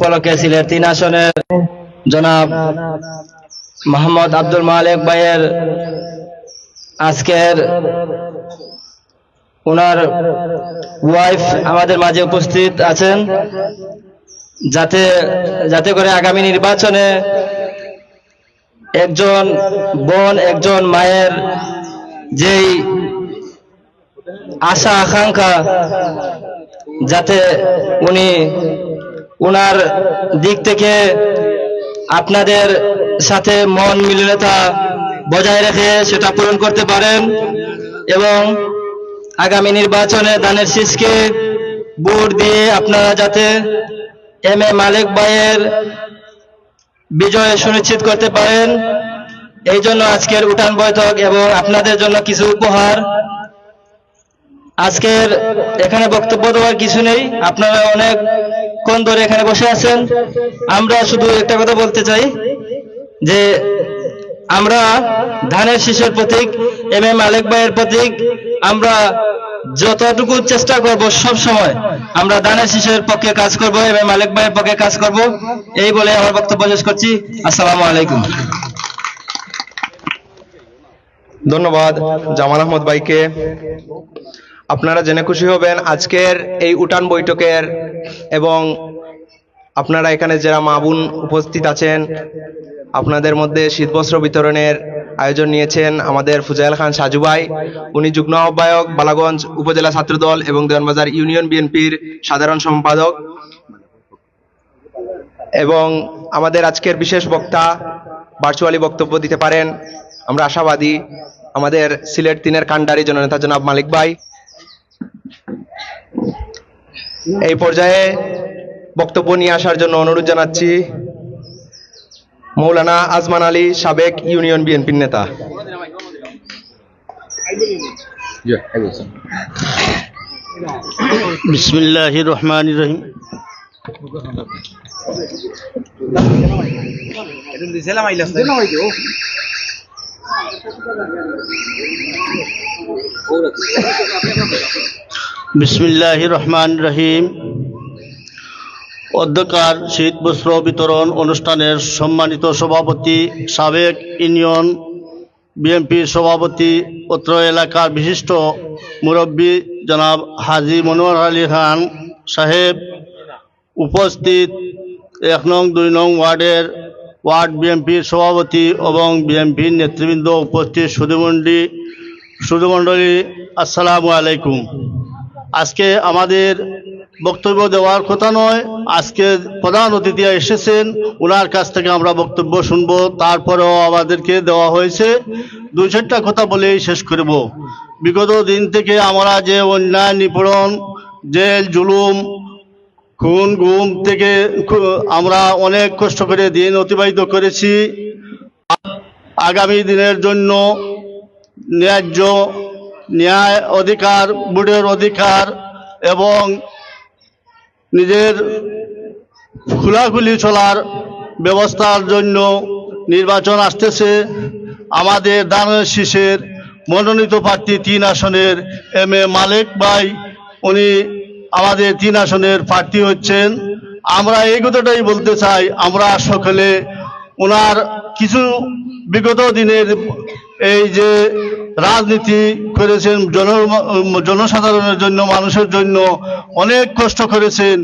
উপলক্ষে সিলেট তিন আসনের জনাব মোহাম্মদ আব্দুল মালিক ভাইয়ের আজকের ওনার ওয়াইফ আমাদের মাঝে উপস্থিত আছেন। যাতে যাতে করে আগামী নির্বাচনে একজন বোন, একজন মায়ের যেই আশা, আকাঙ্ক্ষা, যাতে উনি উনার দিক থেকে আপনাদের সাথে মন মিলনতা বজায় রেখে সেটা পূরণ করতে পারেন এবং আগামী নির্বাচনে দানের শীষকে ভোট দিয়ে আপনারা যাতে এম এ মালিক ভাইয়ের বিজয় সুনিশ্চিত করতে পারেন। এই জন্য আজকের উঠান বৈঠক এবং আপনাদের জন্য কিছু উপহার। আজকের এখানে বক্তব্য দেওয়ার কিছু নেই। আপনারা অনেকক্ষণ ধরে এখানে বসে আছেন। আমরা শুধু একটা কথা বলতে চাই যে আমরা ধানের শীষের প্রতীক, এম এ মালিক ভাইয়ের প্রতীক, আমরা যতটুকু চেষ্টা করব সব সময় আমরা ধানের শীষের পক্ষে কাজ করব, এম এ মালিক ভাইয়ের পক্ষে কাজ করব। এই বলে আমার বক্তব্য শেষ করছি। আসসালামু আলাইকুম। ধন্যবাদ জামাল আহমদ ভাইকে। আপনারা জেনে খুশি হবেন আজকের এই উঠান বৈঠকের এবং আপনারা এখানে যারা মা বোন উপস্থিত আছেন, আপনাদের মধ্যে শীতবস্ত্র বিতরণের আয়োজন নিয়েছেন আমাদের ফুজাইল খান সাজু ভাই। উনি যুগ্ম আহ্বায়ক বালাগঞ্জ উপজেলা ছাত্রদল এবং দেওয়ানবাজার ইউনিয়ন বিএনপির সাধারণ সম্পাদক। এবং আমাদের আজকের বিশেষ বক্তা ভার্চুয়ালি বক্তব্য দিতে পারেন। আমরা আশাবাদী, আমাদের সিলেট তিনের কান্ডারি জননেতা জনাব মালিক ভাই। এই পর্যায়ে বক্তব্য নিয়ে আসার জন্য অনুরোধ জানাচ্ছি মৌলানা আজমান আলী সাবেক ইউনিয়ন বিএনপির নেতা। বিসমিল্লাহ রহমান রহিম। বিসমিল্লাহ রহমান রহিম অধ্যকার শীত বস্ত্র বিতরণ অনুষ্ঠানের সম্মানিত সভাপতি সাবেক ইউনিয়ন বিএনপির সভাপতি অত্র এলাকার বিশিষ্ট মুরব্বী জনাব হাজি মনোয়ার আলী খান সাহেব উপস্থিত এক নং দুই নং ওয়ার্ডের ওয়ার্ড বিএনপির সভাপতি এবং বিএনপির নেতৃবৃন্দ উপস্থিত সুধুমণ্ডলী সুধুমণ্ডলী, আসসালামু আলাইকুম। আজকে আমাদের বক্তব্য দেওয়ার কথা নয়, আজকে প্রধান অতিথি এসেছেন ওনার কাছ থেকে আমরা বক্তব্য শুনব, তারপরেও আমাদেরকে দেওয়া হয়েছে। দুই চারটা কথা বলেই শেষ করব। বিগত দিন থেকে আমরা যে অন্যায় নিপীড়ন, জেল, জুলুম খুন, গুম থেকে আমরা অনেক কষ্ট করে দিন অতিবাহিত করেছি। আগামী দিনের জন্য ন্যায্য ন্যায় অধিকার বুড়ের অধিকার এবং নিজের খোলাখুলি চলার ব্যবস্থার জন্য নির্বাচন আসতেছে। আমাদের দানের শীষের মনোনীত প্রার্থী তিন আসনের এম এ মালিক ভাই, উনি আমাদের তিন আসনের প্রার্থী হচ্ছেন। আমরা এই কথাটাই বলতে চাই, আমরা সকলে ওনার কিছু বিগত দিনের এই যে রাজনীতি করেছেন, জন, জনসাধারণের জন্য, মানুষের জন্য অনেক কষ্ট করেছেন,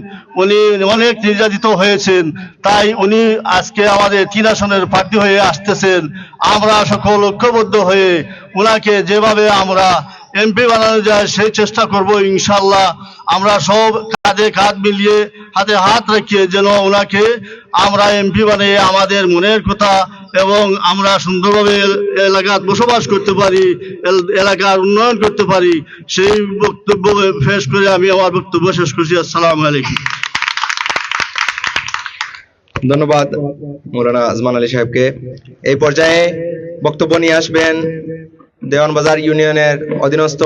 উনি অনেক নির্যাতিত হয়েছেন, তাই উনি আজকে আমাদের তিন আসনের প্রার্থী হয়ে আসতেছেন। আমরা সকল ঐক্যবদ্ধ হয়ে ওনাকে যেভাবে আমরা এমপি বানানো যায় সেই চেষ্টা করব, ইনশাল্লাহ। আমরা সব কাঁধে কাঁধ মিলিয়ে, হাতে হাত রেখে যেন ওনাকে আমরা এমপি বানিয়ে আমাদের মনের কথা এবং আমরা সুন্দরভাবে এল- এলাকার বসবাস করতে পারি, এল- এলাকার উন্নয়ন করতে পারি, সেই বক্তব্য শেষ করে আমি আমার বক্তব্য শেষ করছি। আসসালামু আলাইকুম। ধন্যবাদ মৌলানা আজমান আলী সাহেবকে। এই পর্যায়ে বক্তব্য নিয়ে আসবেন দেওয়ানবাজার ইউনিয়নের অধীনস্থ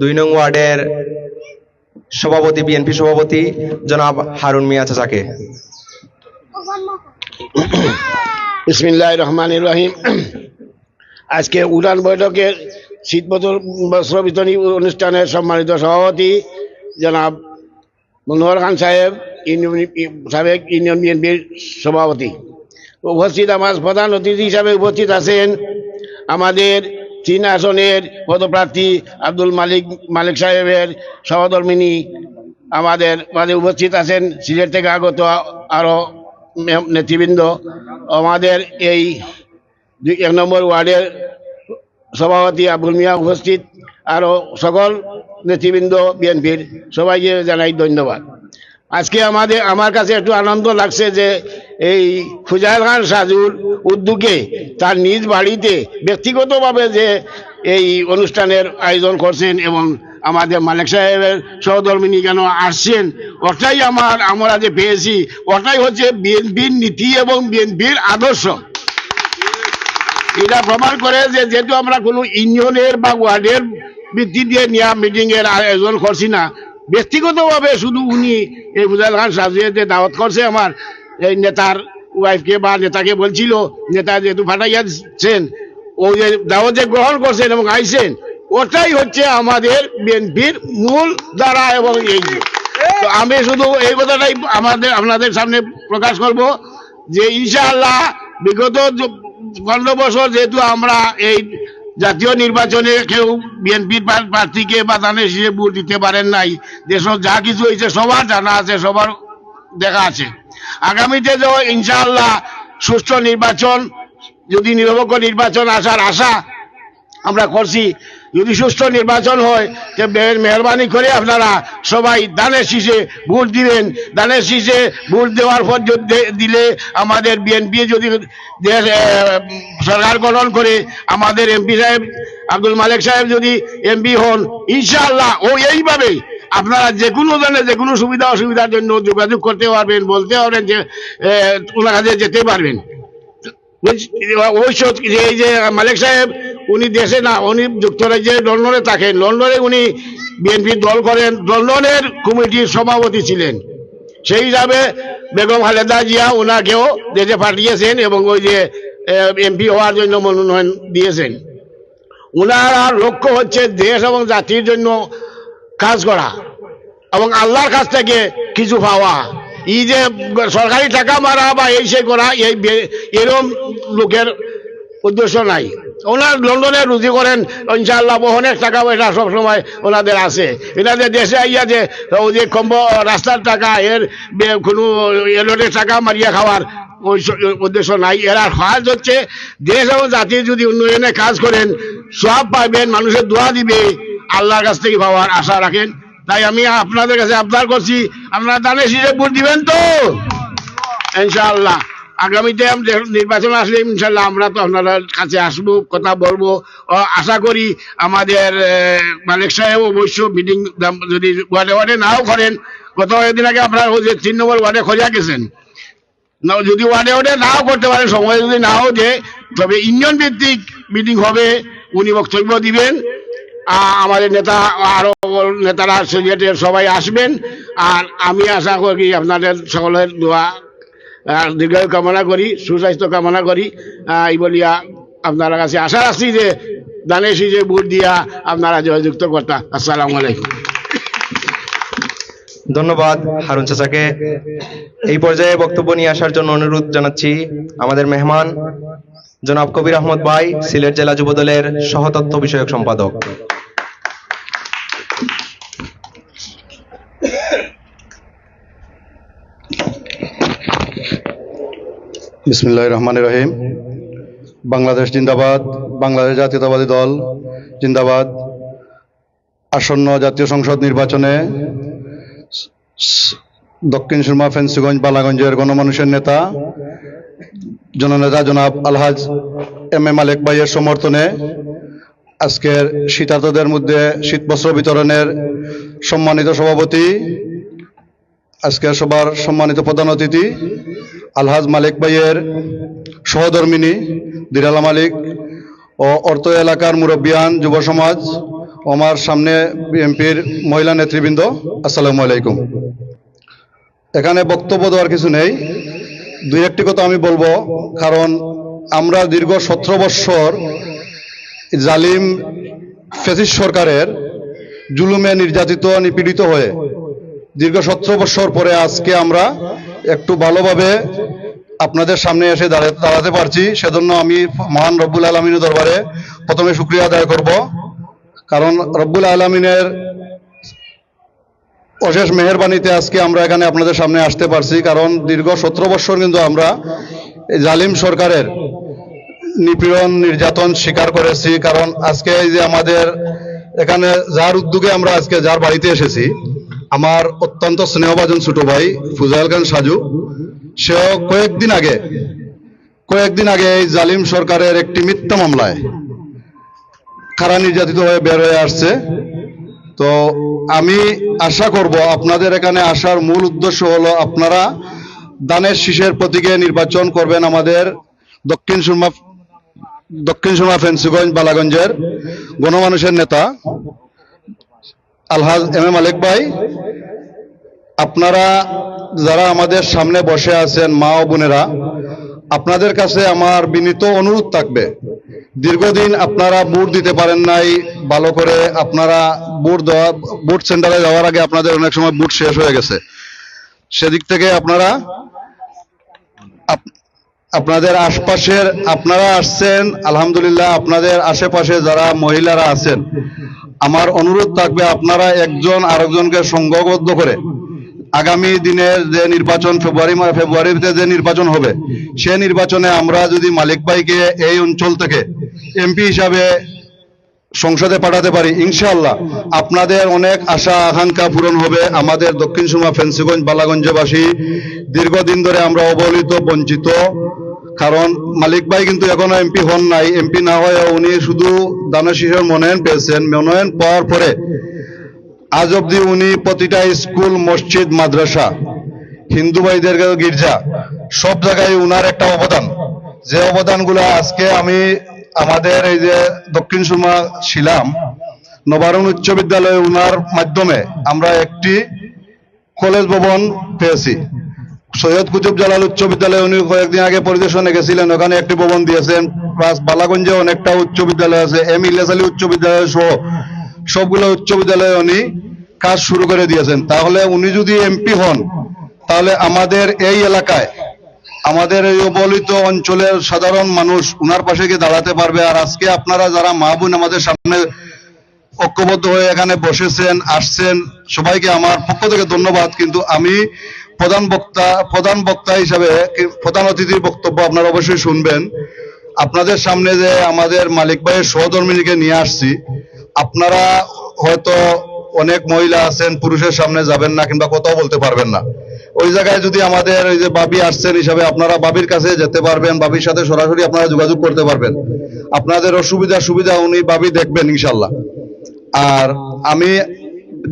দুই নং ওয়ার্ডের সভাপতি বিএনপি সভাপতি জনাব হারুন মিয়া চাচাকে। বিসমিল্লাহ রহমান রহিম। আজকে উড়ান বৈঠকের শীত বস্ত্র বিতরণী অনুষ্ঠানের সম্মানিত সভাপতি জনাব মনোহর খান সাহেব সাবেক ইউনিয়ন বিএনপির সভাপতি। উপস্থিত আমার প্রধান অতিথি হিসাবে উপস্থিত আছেন আমাদের চীন আসনের পদপ্রার্থী আব্দুল মালিক মালিক সাহেবের সহধর্মিনী আমাদের মাঝে উপস্থিত আছেন। সিলেট থেকে আগত আরও নেতৃবৃন্দ। আমাদের এই এক নম্বর ওয়ার্ডের সভাপতি আবুল মিয়া উপস্থিত। আরও সকল নেতৃবৃন্দ, বিএনপির সবাইকে জানাই ধন্যবাদ। আজকে আমাদের, আমার কাছে একটু আনন্দ লাগছে যে এই ফুজাইল খান সাজুর উদ্যোগে তার নিজ বাড়িতে ব্যক্তিগতভাবে যে এই অনুষ্ঠানের আয়োজন করছেন এবং আমাদের মালিক সাহেবের সহধর্মিনী কেন আসছেন, ওটাই আমার, আমরা যে পেয়েছি, ওটাই হচ্ছে বিএনপির নীতি এবং বিএনপির আদর্শ। এটা প্রমাণ করে যে যেহেতু আমরা কোনো ইউনিয়নের বা ওয়ার্ডের ভিত্তি দিয়ে নেওয়া মিটিংয়ের আয়োজন করছি না ব্যক্তিগতভাবে শুধু উনি এই মুজাল খান সাজিয়ে দাওয়াত করছে, আমার এই নেতার ওয়াইফকে বা নেতাকে বলছিল, নেতা যেহেতু ফাটাইয়া দিচ্ছেন ওই যে দাওয়াত যে গ্রহণ করছেন এবং আইছেন, ওটাই হচ্ছে আমাদের বিএনপির মূল দ্বারা এবং এই তো আমি শুধু এই কথাটাই আমাদের, আপনাদের সামনে প্রকাশ করব যে ইনশাআল্লাহ বিগত পনেরো বছর যেহেতু আমরা এই জাতীয় নির্বাচনে কেউ বিএনপির প্রার্থীকে বা দানের হিসেবে ভোট দিতে পারেন নাই। দেশের যা কিছু হয়েছে, সবার জানা আছে, সবার দেখা আছে। আগামীতে যে ইনশাআল্লাহ সুষ্ঠু নির্বাচন, যদি নিরপেক্ষ নির্বাচন আসার আশা আমরা করছি যদি সুষ্ঠু নির্বাচন হয় মেহরবানি করে আপনারা সবাই দানের শীষে ভোট দিবেন। দানের শীষে ভোট দেওয়ার পর দিলে আমাদের বিএনপি যদি সরকার গঠন করে আমাদের এমপি সাহেব আব্দুল মালিক সাহেব যদি এমপি হন ইনশাআল্লাহ ও এইভাবে আপনারা যে কোনো ধরনের যে কোনো সুবিধা অসুবিধার জন্য যোগাযোগ করতে পারবেন বলতে পারবেন যে ওনার কাছে যেতে পারবেন। এই যে মালিক সাহেব উনি দেশে না, উনি যুক্তরাজ্যে লন্ডনে থাকেন। লন্ডনে উনি বিএনপির দল করেন। লন্ডনের কমিটির সভাপতি ছিলেন। সেই হিসাবে বেগম খালেদা জিয়া ওনাকেও দেশে পাঠিয়েছেন এবং ওই যে এমপি হওয়ার জন্য মনোনয়ন দিয়েছেন। ওনার লক্ষ্য হচ্ছে দেশ এবং জাতির জন্য কাজ করা এবং আল্লাহর কাছ থেকে কিছু পাওয়া। এই যে সরকারি টাকা মারা বা এই সে করা, এই এরম লোকের উদ্দেশ্য নাই। ওনার লন্ডনে রুজি করেন, ইনশাআল্লাহ অনেক টাকা পয়সা সবসময় ওনাদের আছে। এনাদের দেশে আইয়া যে যে কম্ব রাস্তার টাকা, এর কোনো এলোটের টাকা মারিয়া খাওয়ার উদ্দেশ্য নাই। এরা সাহায্য হচ্ছে, দেশ এবং জাতির যদি উন্নয়নে কাজ করেন, সব পাইবেন, মানুষের দোয়া দিবে, আল্লাহর কাছ থেকে পাওয়ার আশা রাখেন। তাই আমি আপনাদের কাছে আবদার করছি, আপনারা দানে শীষে ভোট দিবেন তো? ইনশাআল্লাহ। আগামীতে নির্বাচন আসলে ইনশাল্লাহ আমরা তো আপনার কাছে আসব, কথা বলব। আশা করি আমাদের মালিক সাহেব অবশ্য মিটিং যদি ওয়ার্ডে ওয়ার্ডে নাও করেন, গত কয়েকদিন আগে আপনার যে তিন নম্বর ওয়ার্ডে খোঁজা গেছেন। না, যদি ওয়ার্ডে ওয়ার্ডে নাও করতে পারেন, সময় যদি নাও দেয় তবে ইউনিয়ন ভিত্তিক মিটিং হবে, উনি বক্তব্য দিবেন। আমাদের নেতা, আরও নেতারা সিলেটের সবাই আসবেন। আর আমি আশা করি আপনাদের সকলের দোয়া দীর্ঘায়ু কামনা করি, সুস্বাস্থ্য কামনা করি। এই বলিয়া আপনার কাছে আশা রাখছি যে, দানেশি যে ভোট দিয়া আপনারা জয়যুক্ত কর্তা। আসসালামু আলাইকুম। ধন্যবাদ, হারুন চাচাকে। এই পর্যায়ে বক্তব্য নিয়ে আসার জন্য অনুরোধ জানাচ্ছি আমাদের মেহমান জনাব কবির আহমদ ভাই, সিলেট জেলা যুবদলের সহতত্ত্ব বিষয়ক সম্পাদক। বিসমুল্লাহ রহমান রহিম। বাংলাদেশ জিন্দাবাদ, বাংলাদেশ জাতীয়তাবাদী দল জিন্দাবাদ। আসন্ন জাতীয় সংসদ নির্বাচনে দক্ষিণ সুরমা, ফেন্সিগঞ্জ, বালাগঞ্জের গণমানুষের নেতা, জননেতা জনাব আলহাজ এম এ মালিক ভাইয়ের সমর্থনে আজকের শীতার্তদের মধ্যে শীতবস্ত্র বিতরণের সম্মানিত সভাপতি, আজকের সবার সম্মানিত প্রধান অতিথি আলহাজ মালিক ভাইয়ের সহধর্মিনী, দিরালা মালিক ও অর্থ এলাকার মুরব্বিয়ান যুব সমাজ আমার সামনে বিএনপির মহিলা নেতৃবৃন্দ, আসসালামু আলাইকুম। এখানে বক্তব্য দেওয়ার কিছু নেই। দুই একটি কথা আমি বলব, কারণ আমরা দীর্ঘ সতেরো বৎসর জালিম ফেসিস সরকারের জুলুমে নির্যাতিত, নিপীড়িত হয়ে দীর্ঘ সতেরো বৎসর পরে আজকে আমরা একটু ভালোভাবে আপনাদের সামনে এসে দাঁড়া- দাঁড়াতে পারছি। সেজন্য আমি মহান রব্বুল আলমিনের দরবারে প্রথমে শুক্রিয়া আদায় করব। কারণ রব্বুল আলমিনের অশেষ মেহরবানিতে আজকে আমরা এখানে আপনাদের সামনে আসতে পারছি। কারণ দীর্ঘ সতেরো বছর কিন্তু আমরা জালিম সরকারের নিপীড়ন, নির্যাতন স্বীকার করেছি। কারণ আজকে এই যে আমাদের এখানে যার উদ্যোগে আমরা আজকে যার বাড়িতে এসেছি আমার অত্যন্ত স্নেহভাজন ছোট ভাই, ফুজাইল খান সাজু। সেও কয়েকদিন আগে কয়েকদিন আগে এই জালিম সরকারের একটি মিথ্যা মামলায় খারা নির্যাতিত হয়ে বের হয়ে আসছে। তো আমি আশা করব আপনাদের এখানে আসার মূল উদ্দেশ্য হলো আপনারা দানের শীষের প্রতীকে নির্বাচন করবেন আমাদের দক্ষিণ সুরমা দক্ষিণ সুরমা ফেন্সিগঞ্জ, বালাগঞ্জের গণমানুষের নেতা। আলহাজ এম এ মালিক ভাই, আপনারা যারা আমাদের সামনে বসে আছেন, মা ও বোনেরা, আপনাদের কাছে আমার বিনীত অনুরোধ থাকবে। দীর্ঘদিন আপনারা বুট দিতে পারেন নাই, ভালো করে আপনারা বুট দেওয়া বুট সেন্টারে যাওয়ার আগে আপনাদের অনেক সময় বুট শেষ হয়ে গেছে। সেদিক থেকে আপনারা আপনাদের আশপাশের, আপনারা আসছেন, আলহামদুলিল্লাহ, আপনাদের আশেপাশে যারা মহিলারা আছেন আমার অনুরোধ থাকবে আপনারা একজন আরেকজনকে সংঘবদ্ধ করে আগামী দিনের যে নির্বাচন ফেব্রুয়ারি ফেব্রুয়ারিতে যে নির্বাচন হবে, সে নির্বাচনে আমরা যদি মালিক ভাইকে এই অঞ্চল থেকে এমপি হিসাবে সংসদে পাঠাতে পারি, ইনশাআল্লাহ আপনাদের অনেক আশা আকাঙ্ক্ষা পূরণ হবে। আমাদের দক্ষিণ সুরমা ফেন্সিগঞ্জ, বালাগঞ্জবাসী দীর্ঘদিন ধরে আমরা অবহেলিত, বঞ্চিত। কারণ মালিক ভাই কিন্তু এখনও এমপি হন নাই। এমপি না হয়ে উনি শুধু দানা শিশুর মনোনয়ন পেয়েছেন। মনোনয়ন পাওয়ার পরে আজ অব্দি উনি প্রতিটা স্কুল, মসজিদ, মাদ্রাসা, হিন্দু ভাইদের গির্জা, সব জায়গায় উনার একটা অবদান। যে অবদানগুলো আজকে আমি আমাদের এই যে দক্ষিণ সুরমা ছিলাম নবারুণ উচ্চ বিদ্যালয়ে উনার মাধ্যমে আমরা একটি কলেজ ভবন পেয়েছি। সৈয়দ কুতুব জালাল উচ্চ বিদ্যালয়ে উনি কয়েকদিন আগে পরিদর্শনে গেছিলেন। ওখানে একটি ভবন দিয়েছেন। প্লাস বালাগঞ্জে অনেকটা উচ্চ বিদ্যালয় আছে। এম ইলিয়াস আলী উচ্চ বিদ্যালয় সহ সবগুলো উচ্চ বিদ্যালয়ে উনি কাজ শুরু করে দিয়েছেন। তাহলে উনি যদি এমপি হন, তাহলে আমাদের এই এলাকায়, আমাদের এই অবহেলিত অঞ্চলের সাধারণ মানুষ উনার পাশে গিয়ে দাঁড়াতে পারবে। আর আজকে আপনারা যারা মা বোন আমাদের সামনে ঐক্যবদ্ধ হয়ে এখানে বসেছেন, আসছেন, সবাইকে আমার পক্ষ থেকে ধন্যবাদ। কিন্তু আমি প্রধান বক্তা প্রধান বক্তা হিসাবে প্রধান অতিথির বক্তব্য আপনারা অবশ্যই শুনবেন। আপনাদের সামনে যে আমাদের মালিক ভাইয়ের সহধর্মিনীকে নিয়ে আসছি, আপনারা হয়তো অনেক মহিলা আছেন, পুরুষের সামনে যাবেন না কিংবা কথাও বলতে পারবেন না। ওই জায়গায় যদি আমাদের ওই যে বাবি আসছেন হিসাবে আপনারা বাবির কাছে যেতে পারবেন, বাবির সাথে সরাসরি আপনারা যোগাযোগ করতে পারবেন। আপনাদের অসুবিধা সুবিধা উনি বাবি দেখবেন ইনশাল্লাহ আর আমি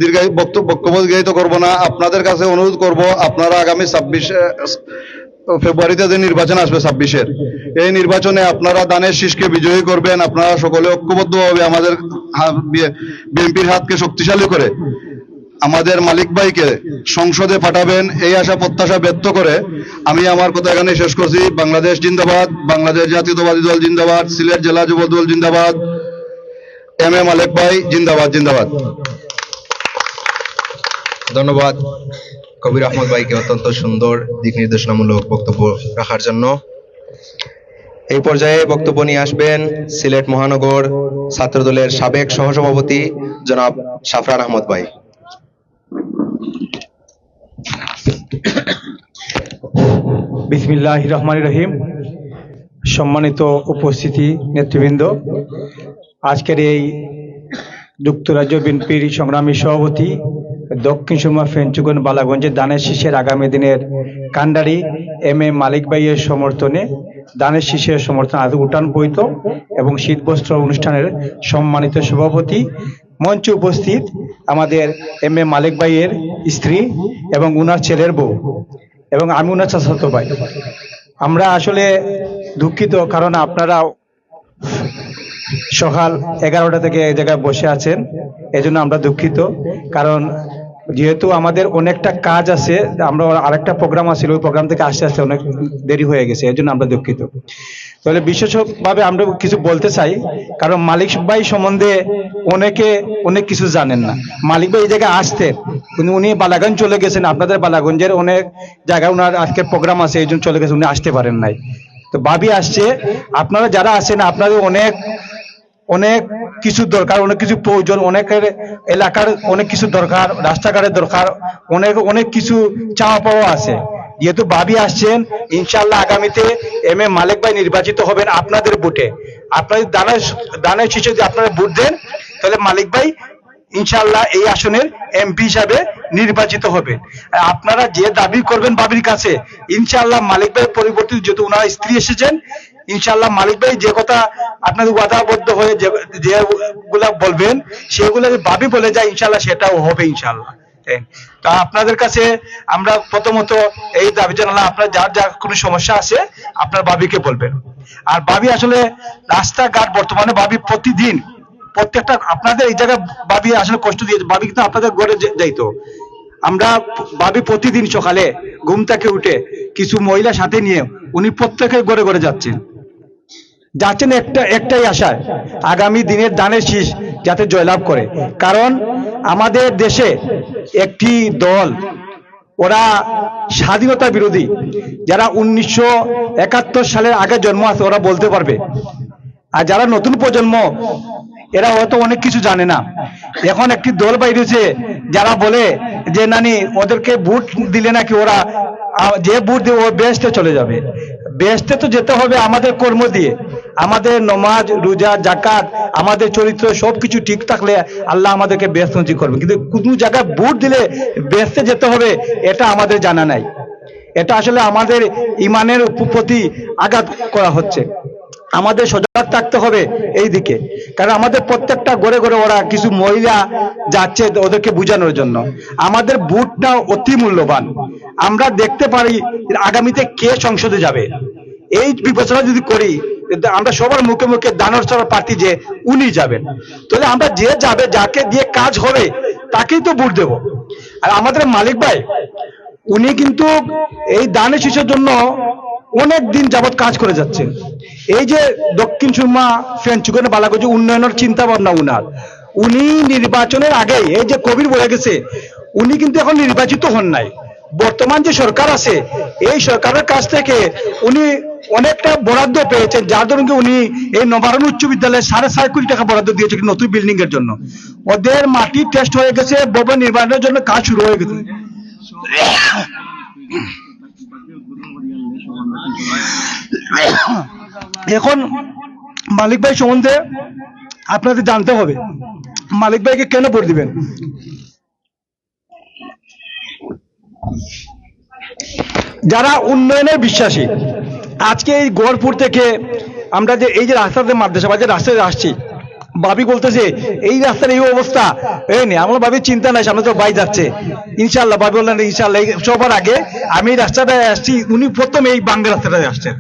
দীর্ঘায়ু বক্তব্য দীর্ঘায়িত করব না। আপনাদের কাছে অনুরোধ করব, আপনারা আগামী ছাব্বিশে ফেব্রুয়ারিতে যে নির্বাচন আসবে ছাব্বিশের, এই নির্বাচনে আপনারা দানের শীষকে বিজয়ী করবেন। আপনারা সকলে ঐক্যবদ্ধভাবে আমাদের বিএনপির হাতকে শক্তিশালী করে আমাদের মালিক ভাইকে সংসদে পাঠাবেন। এই আশা প্রত্যাশা ব্যক্ত করে আমি আমার কথা এখানে শেষ করছি। বাংলাদেশ জিন্দাবাদ, বাংলাদেশ জাতীয়তাবাদী দল জিন্দাবাদ, সিলেট জেলা যুব দল জিন্দাবাদ, এম এ মালিক ভাই জিন্দাবাদ জিন্দাবাদ। ধন্যবাদ। কবির আহমদ ভাইকে অত্যন্ত সুন্দর দিক নির্দেশনামূলক বক্তব্য রাখার জন্য। এই পর্যায়ে বক্তব্য নিয়ে আসবেন সিলেট মহানগর ছাত্রদলের সাবেক সহসভাপতি জনাব সাফরান আহমদ ভাই। বিসমিল্লাহ রহমান রহিম। সম্মানিত উপস্থিতি নেতৃবৃন্দ, আজকের এই যুক্তরাজ্য বিএনপির সংগ্রামী সভাপতি দক্ষিণ সুরমা ফেঞ্চুগন বালাগঞ্জে দানের শীষের আগামী দিনের কান্ডারি এম এ মালিক ভাইয়ের সমর্থনে দানের শীষের সমর্থন আজ উঠান বইত এবং শীতবস্ত্র অনুষ্ঠানের সম্মানিত সভাপতি মঞ্চে উপস্থিত আমাদের এম এ মালিক ভাইয়ের স্ত্রী এবং উনার ছেলের বউ এবং আমি উনার চাচাতো ভাই। আমরা আসলে দুঃখিত, কারণ আপনারা সকাল এগারোটা থেকে এই জায়গায় বসে আছেন। এজন্য আমরা দুঃখিত। কারণ যেহেতু আমাদের অনেকটা কাজ আছে, আমরা আরেকটা প্রোগ্রাম আছে, ওই প্রোগ্রাম থেকে আসতে আসতে অনেক দেরি হয়ে গেছে এর জন্য আমরা দুঃখিত। তাহলে বিশেষভাবে আমরা কিছু বলতে চাই, কারণ মালিক ভাই সম্বন্ধে অনেকে অনেক কিছু জানেন না। মালিক ভাই এই জায়গায় আসতেন কিন্তু উনি বালাগঞ্জ চলে গেছেন, আপনাদের বালাগঞ্জের অনেক জায়গায় ওনার আজকে প্রোগ্রাম আছে, এই জন্য চলে গেছে, উনি আসতে পারেন নাই। তো ভাবি আসছে, আপনারা যারা আছেন, আপনাদের অনেক অনেক কিছু দরকার, অনেক কিছু প্রয়োজন, অনেকের এলাকার অনেক কিছু দরকার রাস্তাঘাটের দরকার, অনেক অনেক কিছু চাওয়া পাওয়া আছে। যেহেতু ভাবি আসছেন ইনশাল্লাহ আগামীতে এম এ মালিক ভাই নির্বাচিত হবেন আপনাদের বুটে আপনাদের দানের দানের শীর্ষে যদি আপনারা বুট দেন, তাহলে মালিক ভাই ইনশাল্লাহ এই আসনের এমপি হিসাবে নির্বাচিত হবে। আপনারা যে দাবি করবেন বাবির কাছে ইনশাল্লাহ মালিক ভাই পরিবর্তিত যেহেতু ওনার স্ত্রী এসেছেন ইনশাল্লাহ মালিক ভাই যে কথা আপনাদের ওয়াদাবদ্ধ হয়ে যে, যেগুলা বলবেন, সেগুলো বাবি বলে যায় ইনশাল্লাহ সেটাও হবে ইনশাল্লাহ হ্যাঁ। তা আপনাদের কাছে আমরা প্রথমত এই দাবি জানালাম, আপনার যার যার কোনো সমস্যা আছে, আপনার বাবিকে বলবেন। আর বাবি আসলে রাস্তাঘাট বর্তমানে বাবি প্রতিদিন প্রত্যেকটা আপনাদের এই জায়গায় বাবি আসলে কষ্ট দিয়েছে। বাবি কিন্তু আপনাদের গড়ে যাইতো। আমরা বাবি প্রতিদিন সকালে ঘুম থেকে উঠে কিছু মহিলা সাথে নিয়ে উনি প্রত্যেকের গড়ে গড়ে যাচ্ছেন। যাচ্ছেন একটা একটাই আশায়। আগামী দিনের দানের শীষ যাতে জয়লাভ করে। কারণ আমাদের দেশে একটি দল, ওরা স্বাধীনতা বিরোধী। যারা উনিশশো একাত্তর সালের আগে জন্ম আছে, ওরা বলতে পারবে। আর যারা নতুন প্রজন্ম, এরা হয়তো অনেক কিছু জানে না। এখন একটি দল বাইরেছে, যারা বলে যে, নানি, ওদেরকে বুট দিলে নাকি ওরা যে বুট দিয়ে ও বেস্টে চলে যাবে। বেস্টে তো যেতে হবে আমাদের কর্ম দিয়ে। আমাদের নমাজ, রোজা জাকাত আমাদের চরিত্র, সবকিছু ঠিক থাকলে আল্লাহ আমাদেরকে নজির করবে কিন্তু কোনো জায়গায় বুট দিলে বেস্টে যেতে হবে, এটা আমাদের জানা নাই। এটা আসলে আমাদের ইমানের প্রতি আঘাত করা হচ্ছে। আমাদের সজাগ থাকতে হবে এই দিকে। কারণ আমাদের প্রত্যেকটা গড়ে গড়ে ওরা কিছু মহিলা যাচ্ছে ওদেরকে বোঝানোর জন্য। আমাদের বুটটা অতি মূল্যবান। আমরা দেখতে পারি আগামীতে কে সংসদে যাবে। এই বিবেচনা যদি করি আমরা সবার মুখে মুখে দানর সবার প্রার্থী যে উনি যাবেন। তাহলে আমরা যে যাবে, যাকে দিয়ে কাজ হবে, তাকেই তো ভোট দেব। আর আমাদের মালিক ভাই, উনি কিন্তু এই দানের শিশুর জন্য অনেক দিন যাবত কাজ করে যাচ্ছেন। এই যে দক্ষিণ সুরমা ফেঞ্চুকেন বালাগঞ্জ উন্নয়নের চিন্তা ভাবনা উনার উনি নির্বাচনের আগে এই যে কবির বলে গেছে উনি কিন্তু এখন নির্বাচিত হন নাই বর্তমান যে সরকার আছে এই সরকারের কাছ থেকে উনি অনেকটা বরাদ্দ পেয়েছেন যার জন্য কি উনি এই নবারণ উচ্চ বিদ্যালয়ে সাড়ে ছয় কোটি টাকা বরাদ্দ দিয়েছে নতুন বিল্ডিং এর জন্য ওদের মাটি টেস্ট হয়ে গেছে ভবন নির্মাণের জন্য কাজ শুরু হয়ে গেছে এখন মালিক ভাই সম্বন্ধে আপনাদের জানতে হবে। মালিক ভাইকে কেন ভোট দিবেন? যারা উন্নয়নের বিশ্বাসী, আজকে এই গড়পুর থেকে আমরা যে এই যে রাস্তাতে মাদ্রাসা বা যে রাস্তায় আসছি, বাবি বলতেছে, এই রাস্তার এই অবস্থা। এই নে, আমার বাবির চিন্তা নাই, সামনে তো বাই যাচ্ছে। ইনশাল্লাহ বাবি বললেন ইনশাল্লাহ সবার আগে আমি এই রাস্তাটায় আসছি। উনি প্রথম এই বাঙ্গা রাস্তাটায় আসছেন।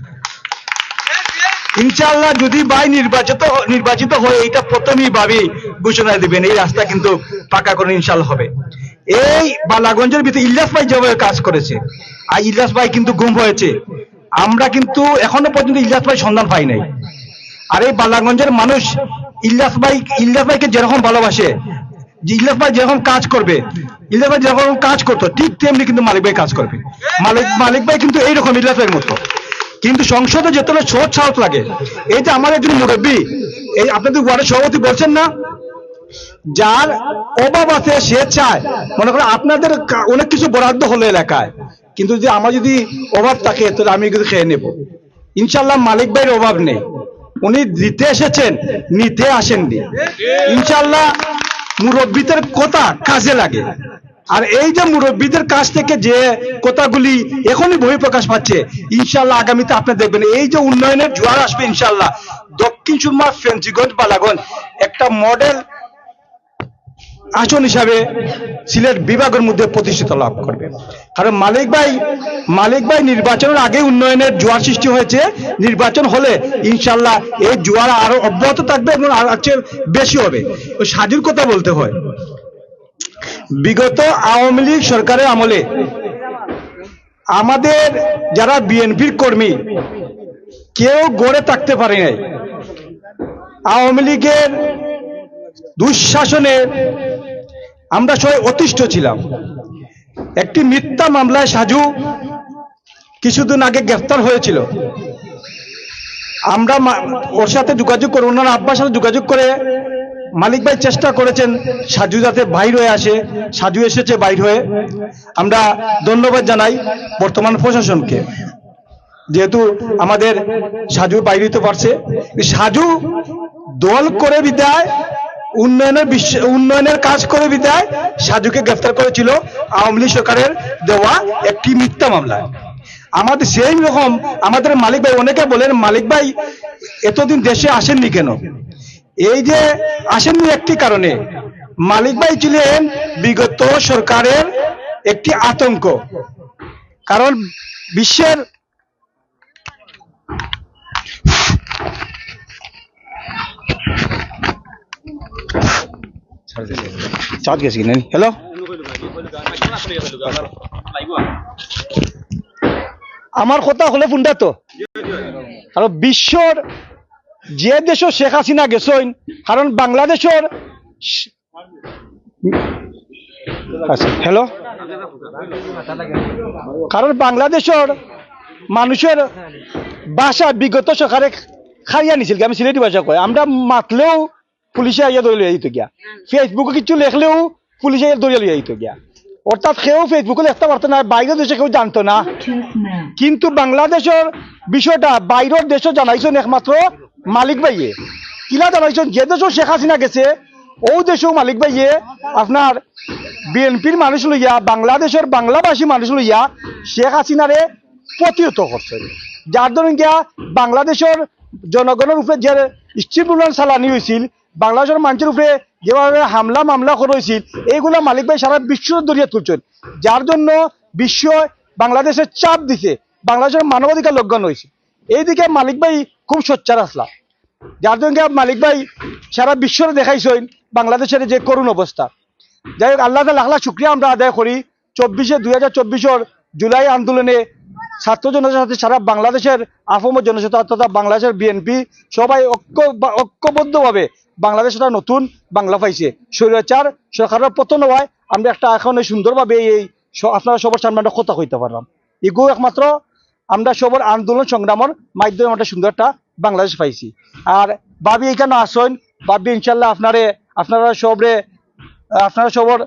ইনশাআল্লাহ যদি ভাই নির্বাচিত নির্বাচিত হয়ে এটা প্রথমেই ভাবি, ঘোষণা দিবেন, এই রাস্তা কিন্তু পাকা করে ইনশাল্লাহ হবে। এই বালাগঞ্জের ভিতরে ইলিয়াস ভাই যেভাবে কাজ করেছে, আর ইলিয়াস ভাই কিন্তু গুম হয়েছে, আমরা কিন্তু এখনও পর্যন্ত ইলিয়াস ভাই সন্ধান পাই নাই। আর এই বালাগঞ্জের মানুষ ইলিয়াস ভাই, ইলিয়াস ভাইকে যেরকম ভালোবাসে ইলিয়াস ভাই যেরকম কাজ করবে, ইলিয়াস ভাই যেরকম কাজ করতো, ঠিক তেমনি কিন্তু মালিক ভাই কাজ করবে। মালিক মালিক ভাই কিন্তু এইরকম ইলিয়াস ভাইয়ের মতো। কিন্তু সংসদে যেতে হলে সোচ সাহস লাগে। এই যে আমার একজন মুরব্বী, এই আপনাদের ওয়ার্ডের সভাপতি বলছেন না? যার অভাব আছে, সে চায়। মনে করেন আপনাদের অনেক কিছু বরাদ্দ হলো এলাকায়। কিন্তু যদি আমার যদি অভাব থাকে, তাহলে আমি কিন্তু খেয়ে নেব। ইনশাল্লাহ মালিক ভাইয়ের অভাব নেই। উনি দিতে এসেছেন, নিতে আসেননি। ইনশাল্লাহ মুরব্বীদের কথা কাজে লাগে। আর এই যে মুরব্বীদের কাছ থেকে যে কথাগুলি এখনই বহিঃপ্রকাশ পাচ্ছে ইনশাল্লাহ আগামীতে আপনি দেখবেন, এই যে উন্নয়নের জোয়ার আসবে ইনশাল্লাহ দক্ষিণ সুরমা ফেন্সিগঞ্জ বালাগঞ্জ, একটা মডেল আসন হিসাবে সিলেট বিভাগের মধ্যে প্রতিষ্ঠিত লাভ করবে। কারণ মালিক ভাই মালিক ভাই নির্বাচনের আগে উন্নয়নের জোয়ার সৃষ্টি হয়েছে। নির্বাচন হলে ইনশাল্লাহ এই জোয়ার আরও অব্যাহত থাকবে এবং আর বেশি হবে। ওই সাজুর কথা বলতে হয়। বিগত আওয়ামী লীগ সরকারের আমলে আমাদের যারা বিএনপির কর্মী, কেউ গড়ে থাকতে পারে নাই। আওয়ামী লীগের দুঃশাসনে আমরা সবাই অতিষ্ঠ ছিলাম। একটি মিথ্যা মামলায় সাজু কিছুদিন আগে গ্রেফতার হয়েছিল। আমরা ওর সাথে যোগাযোগ করে ওনার আব্বার সাথে যোগাযোগ করে মালিক ভাই চেষ্টা করেছেন সাজু যাতে বাইর হয়ে আসে, সাজু এসেছে বাইর হয়ে। আমরা ধন্যবাদ জানাই বর্তমান প্রশাসনকে, যেহেতু আমাদের সাজু বাইর হতে পারছে। সাজু দল করে বিদায়, উন্নয়নের বিশ্ব, উন্নয়নের কাজ করে বিদায় সাজুকে গ্রেফতার করেছিল আওয়ামী লীগ সরকারের দেওয়া একটি মিথ্যা মামলায় আমাদের সেই রকম আমাদের মালিক ভাই, অনেকে বলেন, মালিক ভাই, এতদিন দেশে আসেননি কেন? এই যে আসেননি একটি কারণে মালিক ভাই ছিলেন বিগত সরকারের একটি আতঙ্ক। কারণ বিশ্বের চার্জ গেছি কিনা? হ্যালো আমার কথা হলে ফোনটা তো। আর বিশ্বর যে দেশ শেখ হাসিনা গেছেন কারণ বাংলাদেশের হ্যালো কারণ বাংলাদেশের মানুষের ভাষা বিগত সরকারে খাইয়া নিছিল আমি সিলেটি ভাষা কয়? আমরা মাতলেও পুলিশে আইয়া ধরে লইয়া দিত গিয়া। ফেসবুকে কিছু লেখলেও পুলিশে আইয়া ধরে লইয়া দিত গিয়া। অর্থাৎ কেউ ফেসবুকে লিখতে পারতো না বাইরের দেশে কেউ জানতো না। কিন্তু বাংলাদেশের বিষয়টা বাইরের দেশও জানাইছেন একমাত্র মালিক ভাইয়ে। কিলা জানাইছেন, যে দেশও শেখ হাসিনা গেছে, ও দেশেও মালিক ভাইয়ে। আপনার বিএনপির মানুষ লইয়া, বাংলাদেশের বাংলাভাষী মানুষ লইয়া শেখ হাসিনারে প্রতিহত করছে। যার ধরুন গিয়া বাংলাদেশের জনগণের উপরে যে স্টিমুলান চালানি হয়েছিল বাংলাদেশের মানুষের উপরে যেভাবে হামলা, মামলা করা হয়েছিল এইগুলো মালিক ভাই সারা বিশ্ব দরিয়া তুলছেন। যার জন্য বিশ্ব বাংলাদেশের চাপ দিছে, বাংলাদেশের মানবাধিকার লঙ্ঘন হয়েছে এইদিকে মালিক ভাই খুব সোচ্চার আসলা যার জন্য মালিক ভাই সারা বিশ্বরে দেখাইছেন বাংলাদেশের যে করুণ অবস্থা। যাই হোক, আল্লাহ লাখ শুক্রিয়া আমরা আদায় করি। চব্বিশে, দুই হাজার চব্বিশের জুলাই আন্দোলনে ছাত্র জনতার সাথে সারা বাংলাদেশের আফম জনতা তথা বাংলাদেশের বিএনপি সবাই ঐক্য, ঐক্যবদ্ধভাবে বাংলাদেশ একটা নতুন বাংলা পাইছে। স্বৈরাচার সরকারের পতন হওয়ায় আমরা একটা এখন সুন্দরভাবে এই আপনারা সবার সামনে একটা কথা কইতে পারলাম। এগুলো একমাত্র আমরা সবার আন্দোলন সংগ্রামের মাধ্যমে একটা সুন্দর একটা বাংলাদেশ পাইছি। আর ভাবি এখানে আসেন, ভাবি ইনশাল্লাহ আপনারে, আপনারা সবরে, আপনারা সবর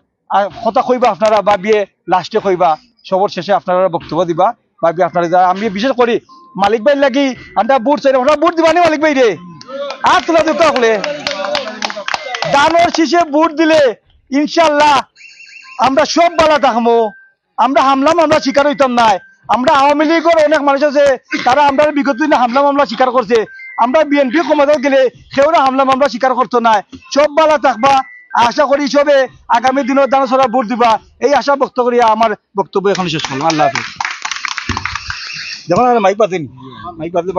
কথা কইবা আপনারা, ভাবিয়ে লাস্টে কইবা, সবর শেষে আপনারা বক্তব্য দিবা। বাবি আপনারা আমি বিশেষ করি, মালিক ভাই লাগি আমরা বুট চাই, ওরা বুট দিবানি মালিক ভাই রে? আর তোলা দুঃখ হলে দানোর শীষে বুট দিলে ইনশাল্লাহ আমরা সব বালা থাকব আমরা হামলাম মামলা শিকার হইতাম নাই। আমরা আওয়ামী লীগের অনেক মানুষ আছে, তারা আমরা বিগত দিনে হামলা মামলা স্বীকার করছে। আমরা বিএনপি ক্ষমতায় গেলে কেউরা হামলা মামলা স্বীকার করতো না। সব বালা থাকবা, আশা করি সবে আগামী দিনের দানা সরা ভোট দিবা। এই আশা ব্যক্ত করি আমার বক্তব্য এখন শেষ করলাম। আল্লাহ হাফিজ। দেখুন মাইক পাতেন মাইক পাবি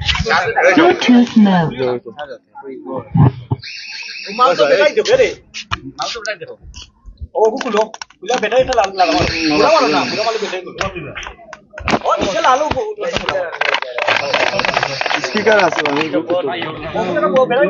Bluetooth mode. ও বুকুলো বুলা ব্যাটারিটা লাল লাগাও পুরা মারো ব্যাটারি স্পিকার আছে ব্যাটারি